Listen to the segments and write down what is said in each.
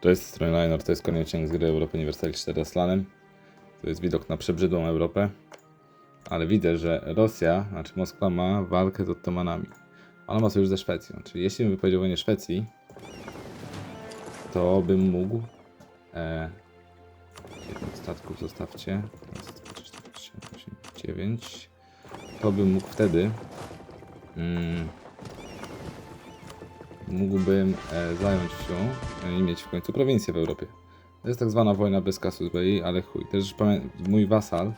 To jest strona Liner, to jest odcinek z gry Europy Universalis 4 Slanem. To jest widok na przebrzydłą Europę. Ale widzę, że Rosja, znaczy Moskwa ma walkę z Ottomanami. Ona ma sojusz ze Szwecją. Czyli jeśli bym wypowiedział wojnę Szwecji, to bym mógł... E, 7 statków zostawcie. Raz, dwa, trzy, cztery, pięć, siedem, osiem, dziewięć. To bym mógł wtedy... Mm, mógłbym e, zająć się e, i mieć w końcu prowincję w Europie. To jest tak zwana wojna bez kasus belli, ale chuj. Też mój wasal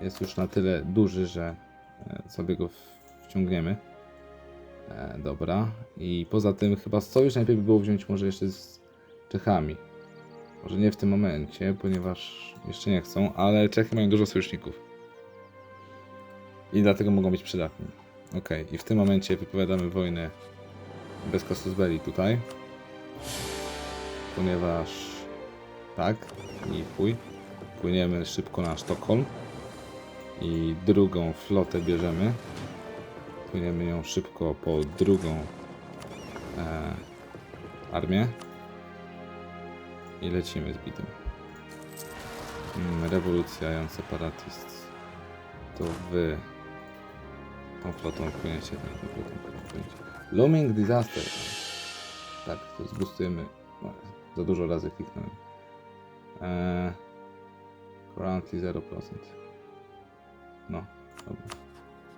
jest już na tyle duży, że e, sobie go wciągniemy. E, dobra. I poza tym chyba sojusz najpierw by było wziąć może jeszcze z Czechami. Może nie w tym momencie, ponieważ jeszcze nie chcą, ale Czechy mają dużo sojuszników. I dlatego mogą być przydatni. Okej, i w tym momencie wypowiadamy wojnę bez casus belli tutaj. Ponieważ tak i chuj. Płyniemy szybko na Sztokholm. I drugą flotę bierzemy. Płyniemy ją szybko po drugą e, armię. I lecimy z bitem. Mm, rewolucja Jan Separatist. To wy tą flotą płyniecie, tak, tą flotą płyniecie. Looming Disaster. Tak, to zbustujemy. No, za dużo razy kliknąłem. Eee, currently 0%. No, dobra.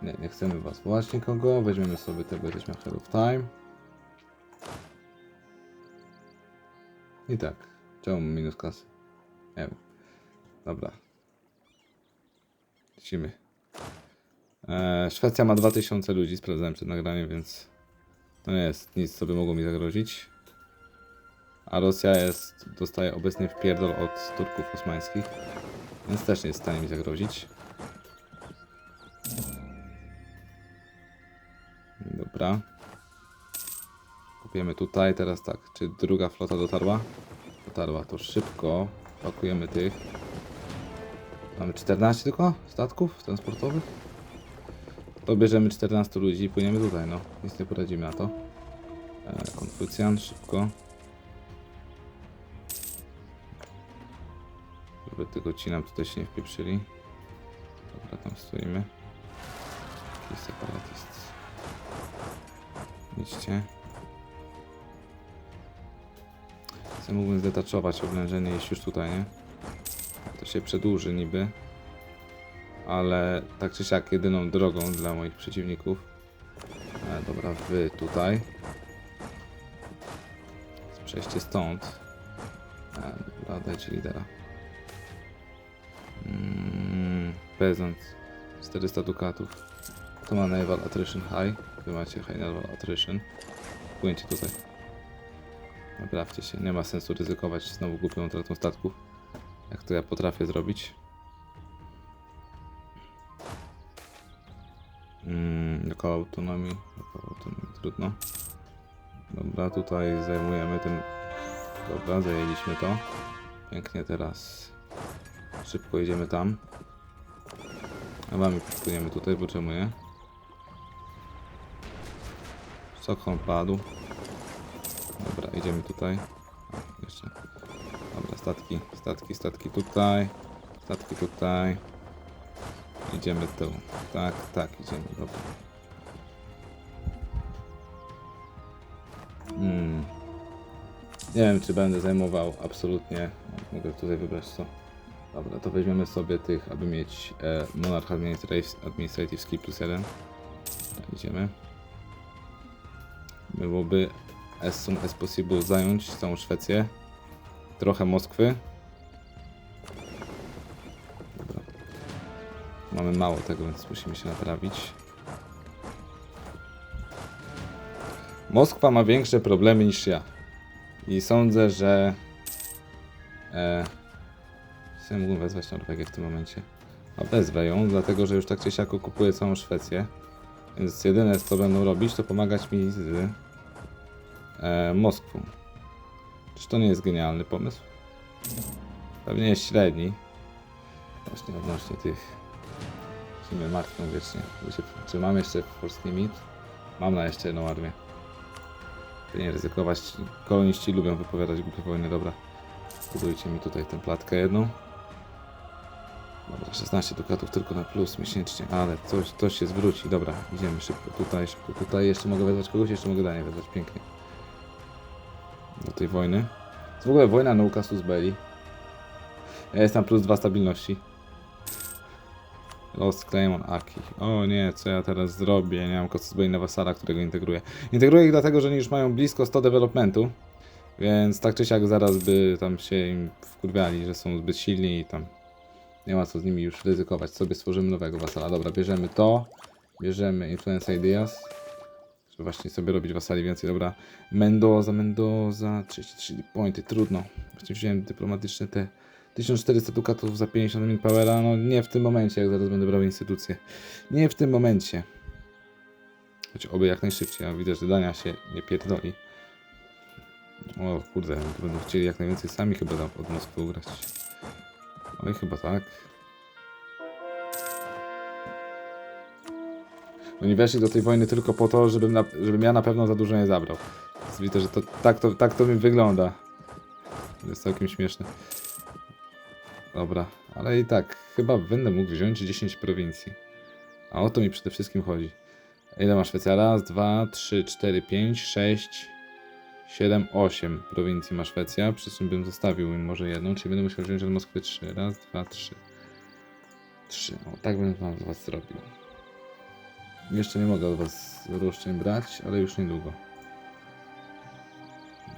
Nie, nie chcemy was wołać nikogo. Weźmiemy sobie tego, jesteśmy ahead of time. I tak. Czemu minus kasy? Nie wiem. Dobra. Lecimy. Eee, Szwecja ma 2000 ludzi, sprawdzałem przed nagraniem, więc to nie jest nic, co by mogło mi zagrozić. A Rosja jest, dostaje obecnie wpierdol od Turków osmańskich, więc też nie jest w stanie mi zagrozić. Dobra. Kupiemy tutaj, teraz tak, czy druga flota dotarła? Dotarła, to szybko pakujemy tych. Mamy 14 tylko statków transportowych? To bierzemy 14 ludzi i płyniemy tutaj, no. Nic nie poradzimy na to. E, Konfucjan, szybko. Żeby tylko ci nam tutaj się nie wpieprzyli. Dobra, tam stoimy. Jakiś separatist. Idźcie. Co mógłbym zdetaczować oblężenie iść już tutaj, nie? To się przedłuży niby ale tak czy siak jedyną drogą dla moich przeciwników. E, dobra, wy tutaj. Przejście stąd. E, dobra, dajcie lidera. Mm, Peasant. 400 dukatów. To ma Naval Attrition High. Wy macie High Naval Attrition. Płyńcie tutaj. Naprawcie się. Nie ma sensu ryzykować znowu głupią utratą statków. Jak to ja potrafię zrobić. Mm, jako autonomii, autonomii, trudno. Dobra, tutaj zajmujemy ten... Dobra, zajęliśmy to. Pięknie teraz. Szybko idziemy tam. A wami płyniemy tutaj, bo czemu nie? Stockholm padł. Dobra, idziemy tutaj. A, jeszcze. Dobra, statki, statki, statki tutaj. Statki tutaj. Idziemy tu. Tak, tak, idziemy. Dobra. Hmm. Nie wiem, czy będę zajmował absolutnie. Mogę tutaj wybrać co. Dobra, to weźmiemy sobie tych, aby mieć e, Monarch Administrative, Administrative Skill plus 1. Idziemy. Byłoby as soon as possible zająć całą Szwecję. Trochę Moskwy. Mamy mało tego, więc musimy się naprawić. Moskwa ma większe problemy niż ja. I sądzę, że... E, mógłbym wezwać Norwegię w tym momencie. A wezwę ją, dlatego że już tak czy siak okupuję całą Szwecję. Więc jedyne co będą robić, to pomagać mi z e, Moskwą. Czy to nie jest genialny pomysł? Pewnie jest średni. Właśnie odnośnie tych się mnie martwią wiecznie. Się- Czy mam jeszcze polski mit? Mam na jeszcze jedną armię. Żeby nie ryzykować. Koloniści lubią wypowiadać głupie wojny, dobra. Budujcie mi tutaj tę platkę jedną. Dobra, 16 dukatów tylko na plus miesięcznie, ale coś, coś się zwróci. Dobra, idziemy szybko tutaj, szybko tutaj. Jeszcze mogę wezwać kogoś, jeszcze mogę Danię wezwać, pięknie. Do tej wojny. Jest w ogóle wojna no casus belli. Ja jestem plus 2 stabilności. Lost Claim on Aki. O nie, co ja teraz zrobię? Nie mam na wasala, którego integruję. Integruję ich dlatego, że oni już mają blisko 100 developmentu. Więc tak czy siak zaraz by tam się im wkurwiali, że są zbyt silni i tam nie ma co z nimi już ryzykować. Sobie stworzymy nowego wasala. Dobra, bierzemy to. Bierzemy Influence Ideas. Żeby właśnie sobie robić wasali więcej. Dobra. Mendoza, Mendoza. 33 pointy. Trudno. Właśnie wziąłem dyplomatyczne te 1400 dukatów za 50 min powera. No nie w tym momencie, jak zaraz będę brał instytucję. Nie w tym momencie. Choć oby jak najszybciej. Ja widzę, że Dania się nie pierdoli. O kurde, będą chcieli jak najwięcej sami chyba tam od Moskwy ugrać. Oj, chyba tak. Oni weszli do tej wojny tylko po to, żebym, na, żebym ja na pewno za dużo nie zabrał. Więc widzę, że to, tak, to, tak to mi wygląda. Jest całkiem śmieszne. Dobra, ale i tak, chyba będę mógł wziąć 10 prowincji. A o to mi przede wszystkim chodzi. Ile ma Szwecja? Raz, dwa, trzy, cztery, pięć, sześć, 7, 8 prowincji ma Szwecja, przy czym bym zostawił im może jedną, czyli będę musiał wziąć od Moskwy 3. Raz, dwa, trzy. 3. O, tak bym wam was zrobił. Jeszcze nie mogę od was roszczeń brać, ale już niedługo.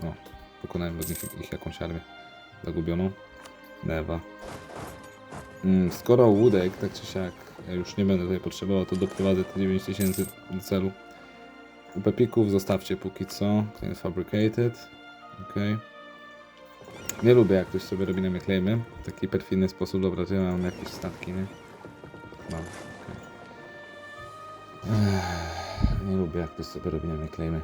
O, pokonałem od nich ich jakąś armię zagubioną. Newa. Mm, skoro łódek, tak czy siak, już nie będę tutaj potrzebował, to doprowadzę te 9000 do celu. Pepików zostawcie póki co. Clean fabricated. Ok. Nie lubię jak ktoś sobie robi na mnie claimy. W taki perfidny sposób. Dobra, to ja mam jakieś statki, nie? Mam. okej. Ech, Nie lubię jak ktoś sobie robi na mnie claimy.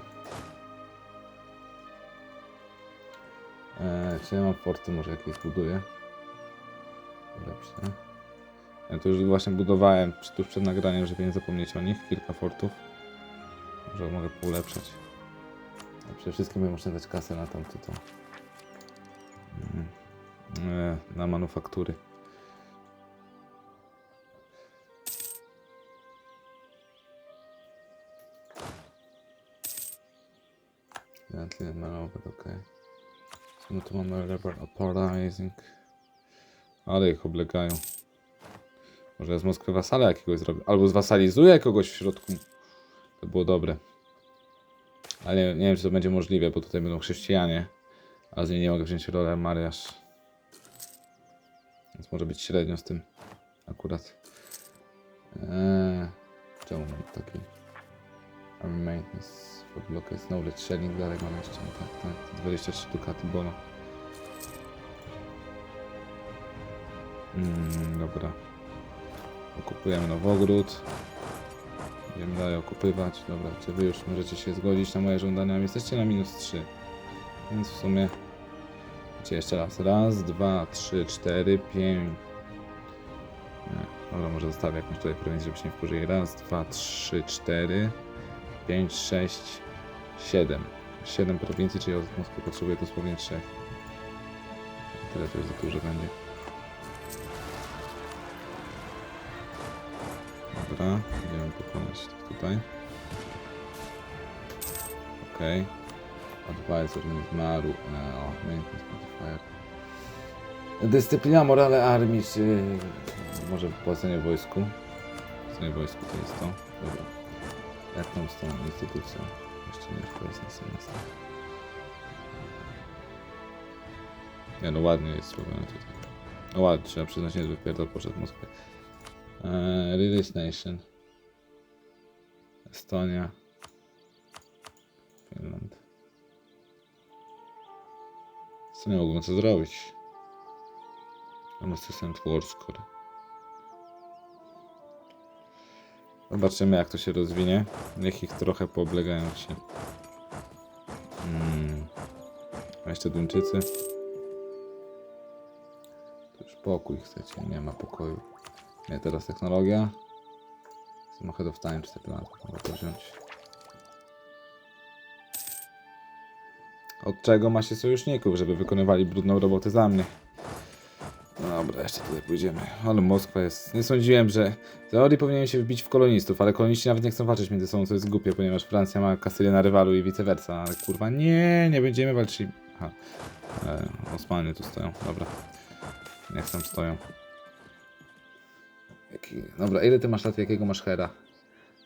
Eee, czy ja mam forty może jakieś buduję? Lepsze. Ja to już właśnie budowałem tuż przed nagraniem, żeby nie zapomnieć o nich. Kilka fortów. Może mogę ulepszać. A przede wszystkim muszę dać kasę na tamto to. Mm. E, na manufaktury. Gently malować, ok. My tu mamy? Rebel Uprising. Ale ich oblegają. Może z Moskwy wasala jakiegoś zrobię. Albo zwasalizuję kogoś w środku. To było dobre. Ale nie, nie wiem, czy to będzie możliwe, bo tutaj będą chrześcijanie. A z niej nie mogę wziąć rolę Mariasz. Więc może być średnio z tym akurat. Eee, czemu mam taki Army Maintenance for Blockade Knowledge Sharing dalej mam jeszcze, tak, tak, 23 dukaty bono. Mm, dobra. Okupujemy Nowogród. Będziemy dalej okupywać. Dobra, czy wy już możecie się zgodzić na moje żądania? Jesteście na minus 3. Więc w sumie... Wiecie, jeszcze raz. Raz, dwa, trzy, cztery, pięć... Dobra, może zostawię jakąś tutaj prowincję, żeby się nie wkurzyli. Raz, dwa, trzy, cztery, pięć, sześć, siedem. Siedem prowincji, czyli od Moskwy potrzebuję dosłownie trzech. Tyle to już za dużo będzie. Dobra, będziemy pokonać tutaj. Okej. Advisor mi zmarł. E, o, maintenance modifier. Dyscyplina morale armii, czy może płacenie wojsku? Płacenie wojsku to jest to. Dobra. Jak tam z tą instytucją? Jeszcze nie, to jest na semestr. Nie no, ładnie jest zrobione tutaj. No ładnie, trzeba przyznać, niezły pierdol poszedł w Moskwę. Eee, Release Nation. Estonia. Finland. Co nie mogłem co zrobić? Assistant War Score. Zobaczymy jak to się rozwinie. Niech ich trochę pooblegają ci. Hmm. A jeszcze Duńczycy. To już pokój chcecie, nie ma pokoju. Nie, teraz technologia. Samochód of Time 4 lata, mogę wziąć. Od czego ma się sojuszników, żeby wykonywali brudną robotę za mnie. Dobra, jeszcze tutaj pójdziemy. Ale Moskwa jest... Nie sądziłem, że... W teorii powinienem się wbić w kolonistów, ale koloniści nawet nie chcą walczyć między sobą, co jest głupie, ponieważ Francja ma Kastylię na rywalu i vice versa, ale kurwa nie, nie będziemy walczyli... Aha. E, Osmany tu stoją, dobra. Niech tam stoją. Jaki... Dobra, ile ty masz lat, jakiego masz hera?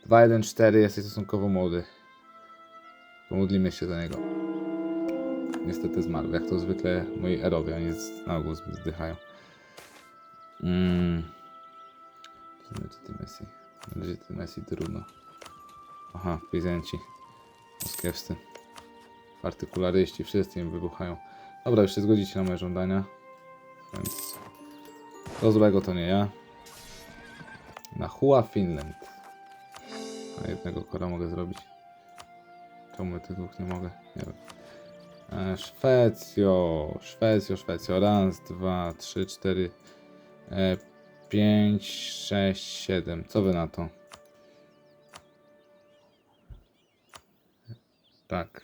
2, 1, 4, jesteś stosunkowo młody. Pomodlimy się za niego. Niestety zmarł, jak to zwykle moi erowie, oni na ogół zdychają. Mm. Legitymasi. Legitymasi trudno. Aha, Bizenci. Moskiewscy. Partykularyści, wszyscy im wybuchają. Dobra, już się zgodzicie na moje żądania. Więc to złego to nie ja. Na Hua Finland. A jednego kora mogę zrobić. Czemu ja dwóch nie mogę? Nie wiem. E, Szwecjo, Szwecjo, Szwecjo. Raz, dwa, trzy, cztery, e, pięć, sześć, siedem. Co wy na to? Tak.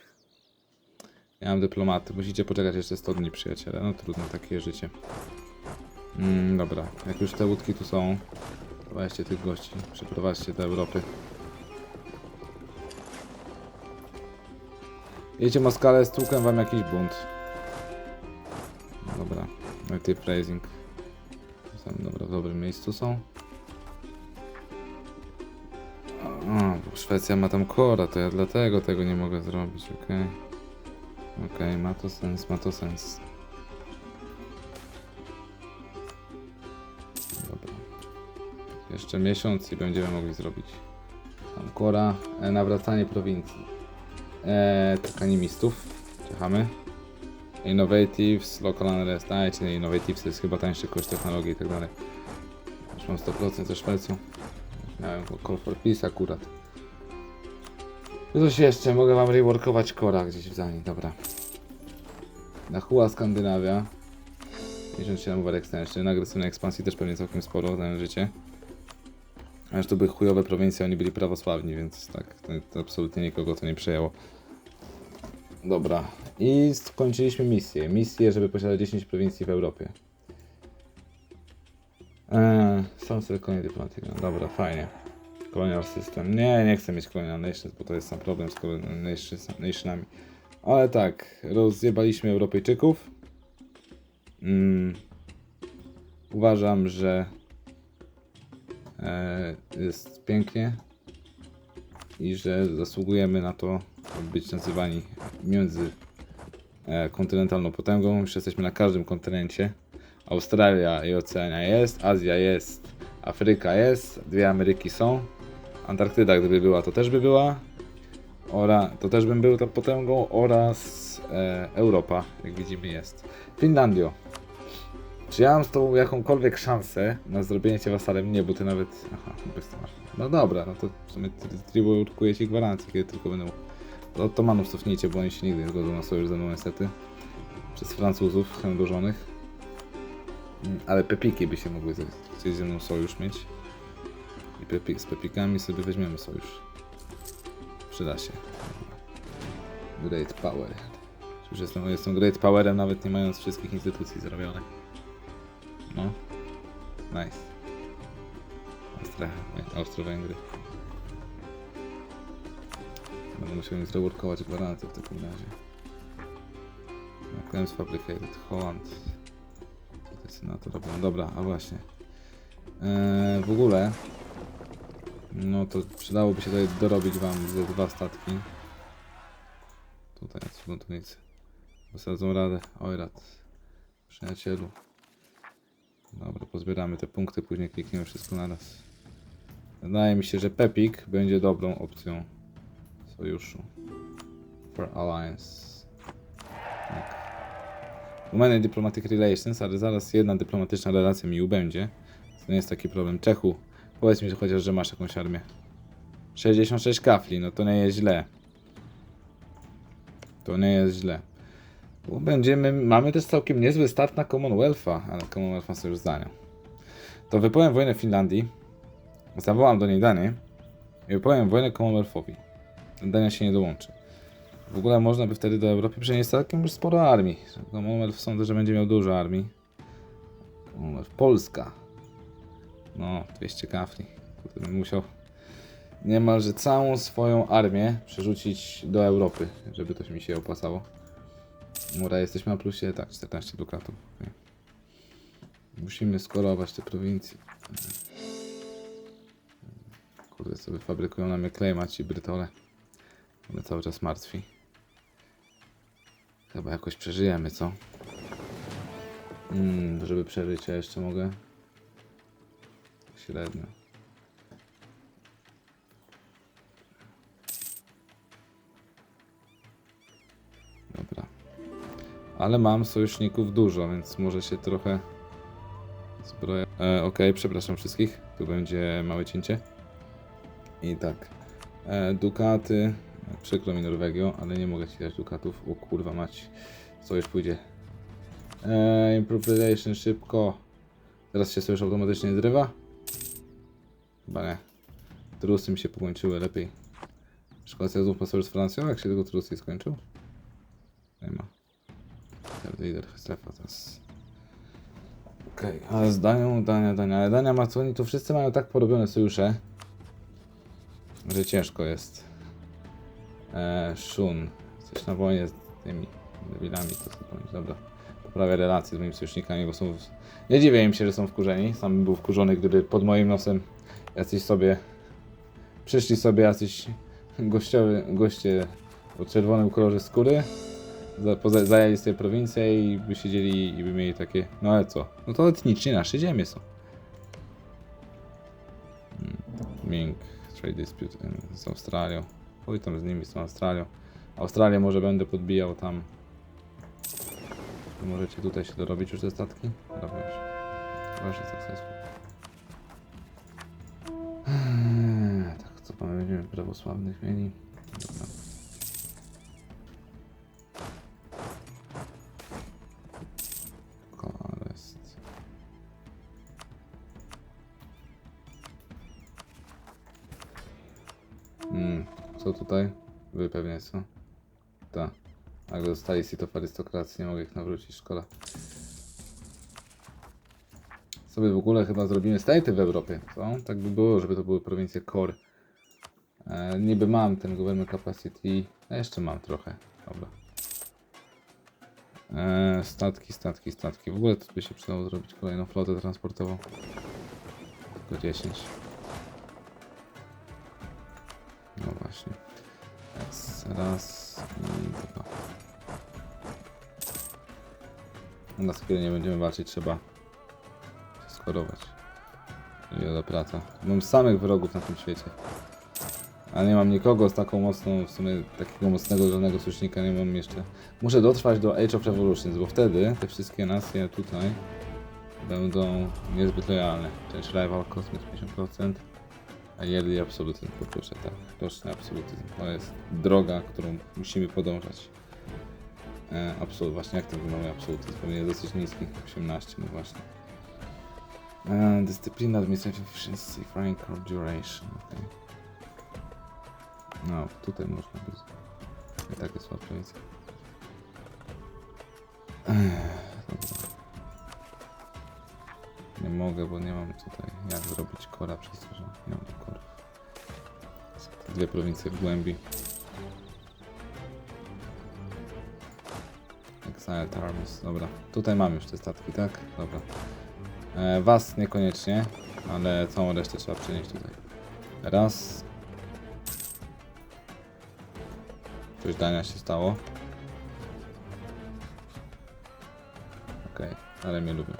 Ja mam dyplomaty. Musicie poczekać jeszcze 100 dni, przyjaciele. No trudno, takie życie. Mm, dobra, jak już te łódki tu są, weźcie tych gości, przeprowadźcie do Europy. Jedzie Moskale, stłukłem wam jakiś bunt. Dobra, native raising. Są, dobra, w dobrym miejscu są. A, bo Szwecja ma tam kora, to ja dlatego tego nie mogę zrobić, okej. Okej, ma to sens, ma to sens. Jeszcze miesiąc i będziemy mogli zrobić. Tam kora, e, nawracanie prowincji. E, tak animistów. Czekamy. Innovatives, local unrest. Dajcie Innovatives, to jest chyba tańszy koszt technologii i tak dalej. Już mam 100% ze Szwecją. Miałem Call for Peace akurat. Coś jeszcze, mogę wam reworkować Kora gdzieś w Zani, dobra. Na Hua Skandynawia. 57 over extension, agresywnej ekspansji też pewnie całkiem sporo, znając życie. Aż to były chujowe prowincje, oni byli prawosławni, więc tak, to, to absolutnie nikogo to nie przejęło. Dobra, i skończyliśmy misję. Misję, żeby posiadać 10 prowincji w Europie. Eee, są sobie kolonie dyplomatyczne. Dobra, fajnie. Colonial System. Nie, nie chcę mieć Colonial Nations, bo to jest sam problem z Colonial Nationami. Ale tak, rozjebaliśmy Europejczyków. Mm, uważam, że jest pięknie i że zasługujemy na to, aby być nazywani między e, kontynentalną potęgą. Już jesteśmy na każdym kontynencie. Australia i Oceania jest, Azja jest, Afryka jest, dwie Ameryki są. Antarktyda, gdyby była, to też by była. Ora, to też bym był tą potęgą oraz e, Europa, jak widzimy, jest. Finlandio. Czy ja mam z tobą jakąkolwiek szansę na zrobienie cię wasalem? Nie, bo ty nawet. Aha, bez to masz. No dobra, no to w sumie tribuje ci gwarancję, kiedy tylko będą. Do Ottomanów cofnijcie, bo oni się nigdy nie zgodzą na sojusz ze mną niestety. Przez Francuzów chędożonych. Mm, Ale Pepiki by się mogły chcieć ze mną sojusz mieć. I z Pepikami sobie weźmiemy sojusz. Przyda się. Great Power. Już jestem, jestem Great Powerem, nawet nie mając wszystkich instytucji zrobionych. No. Nice. Nie, Austro-Węgry. Musiał im zreworkować gwarancję w takim razie. No, Claims Fabricated, Holland. Co ty na to robią? Dobra, a właśnie. Eee, w ogóle. No to przydałoby się tutaj dorobić wam ze dwa statki. Tutaj od buntownicy. Wysadzą radę. Oj rad. Przyjacielu. Dobra, pozbieramy te punkty, później klikniemy wszystko naraz. Wydaje mi się, że Pepik będzie dobrą opcją sojuszu. For Alliance. Tak. Women Diplomatic Relations, ale zaraz jedna dyplomatyczna relacja mi ubędzie. To nie jest taki problem. Czechu, powiedz mi że chociaż, że masz jakąś armię. 66 kafli, no to nie jest źle. To nie jest źle. Będziemy, mamy też całkiem niezły start na Commonwealtha, ale Commonwealth ma sobie już zdania. To wypowiem wojnę Finlandii, zawołam do niej Danię i wypowiem wojnę Commonwealthowi. Dania się nie dołączy. W ogóle można by wtedy do Europy przenieść całkiem już sporo armii. Commonwealth sądzę, że będzie miał dużo armii. Commonwealth Polska. No, 200 kafli. Kurde, musiał niemalże całą swoją armię przerzucić do Europy, żeby to mi się opłacało. Mura, jesteśmy na plusie? Tak, 14 dukatów. okej. Musimy skorować te prowincje. Kurde, sobie fabrykują na mnie klejmać i brytole. Mnie cały czas martwi. Chyba jakoś przeżyjemy, co? Mm, żeby przeżyć, ja jeszcze mogę. Średnio. Ale mam sojuszników dużo, więc może się trochę zbroja. E, Okej, przepraszam wszystkich. Tu będzie małe cięcie. I tak. E, dukaty. Przykro mi Norwegio, ale nie mogę ci dać dukatów. O kurwa mać. Sojusz pójdzie. E, improve relation szybko. Teraz się sojusz automatycznie zrywa? Chyba nie. Trusy mi się pokończyły lepiej. Szkocja znów sojusz z Francją? Jak się tego trusy skończył? Lider strefa teraz. Okej, ale z Danią, Dania, Dania. Ale Dania ma co oni tu wszyscy mają tak porobione sojusze, że ciężko jest. Eee, Shun. Jesteś na wojnie z tymi debilami, to zupełnie dobra. Poprawia relacje z moimi sojusznikami, bo są... W... Nie dziwię im się, że są wkurzeni. Sam bym był wkurzony, gdyby pod moim nosem jacyś sobie... Przyszli sobie jacyś gościowy, goście o czerwonym kolorze skóry za- poza- zajęli sobie prowincję i by siedzieli i by mieli takie, no ale co? No to etnicznie nasze ziemie są. Hmm, Ming, trade dispute z Australią. Oj tam z nimi, z Australią. Australię może będę podbijał tam. To możecie tutaj się dorobić już te statki? Dobra już. Proszę successful. Eee, Tak, co mamy? Prawosławnych mieli. Co tutaj? Wy pewnie co? Tak. Jak dostali sitów arystokracji, nie mogę ich nawrócić, szkoda. Sobie w ogóle chyba zrobimy staty w Europie, co? Tak by było, żeby to były prowincje core. E, niby mam ten government capacity, a jeszcze mam trochę, dobra. Eee, statki, statki, statki. W ogóle to by się przydało zrobić kolejną flotę transportową. Tylko 10. właśnie. Raz, raz i dwa. Na chwilę nie będziemy walczyć, trzeba się skorować. Wiele praca. Mam samych wrogów na tym świecie. A nie mam nikogo z taką mocną, w sumie takiego mocnego żadnego sojusznika nie mam jeszcze. Muszę dotrwać do Age of Revolutions, bo wtedy te wszystkie nacje tutaj będą niezbyt lojalne. Część Rival Cosmic 50%, a Yearly Absolutyzm poproszę, tak. Roczny Absolutyzm. To jest droga, którą musimy podążać. E, absolut, właśnie jak ten wygląda Absolutyzm? Pewnie jest dosyć niski, 18, no właśnie. E, Dyscyplina, Administrative Efficiency, Frank or Duration, okej. No, tutaj można by... I tak jest łatwiej. Dobra. Nie mogę, bo nie mam tutaj jak zrobić kora przez to, że nie mam Dwie prowincje w głębi. Exiled Armies, dobra. Tutaj mam już te statki, tak? Dobra. E, was niekoniecznie, ale całą resztę trzeba przenieść tutaj. Raz, Coś dania się stało. Okej, ale mnie lubię.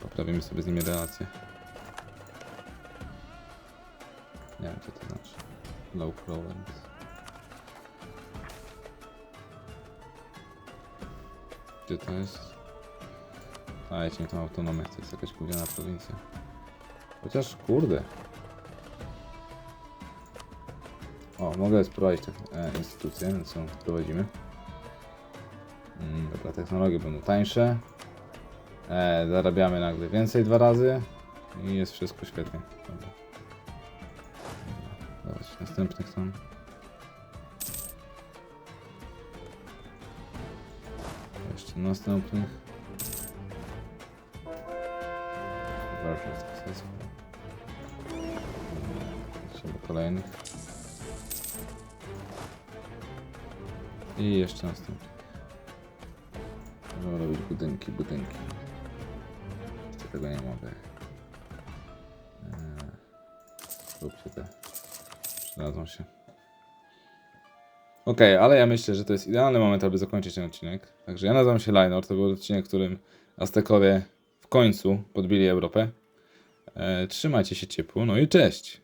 Poprawimy sobie z nimi relacje. Nie wiem co to znaczy. Low Crowlands. Gdzie to jest? A, ja nie tą autonomię, to jest jakaś gówniana prowincja. Chociaż, kurde. O, mogę spróbować te e, instytucje, więc ją prowadzimy. Mm, dobra, technologie będą tańsze. E, zarabiamy nagle więcej dwa razy. I jest wszystko świetnie. Dobra następnych tam. Jeszcze następnych. Walczę z sukcesu. Trzeba kolejnych. I jeszcze następnych. Możemy robić budynki, budynki. Jeszcze tego nie mogę. Eee, róbcie te. Przydadzą się. Okej, ale ja myślę, że to jest idealny moment, aby zakończyć ten odcinek. Także ja nazywam się Linor. To był odcinek, w którym Aztekowie w końcu podbili Europę. E, trzymajcie się ciepło, no i cześć!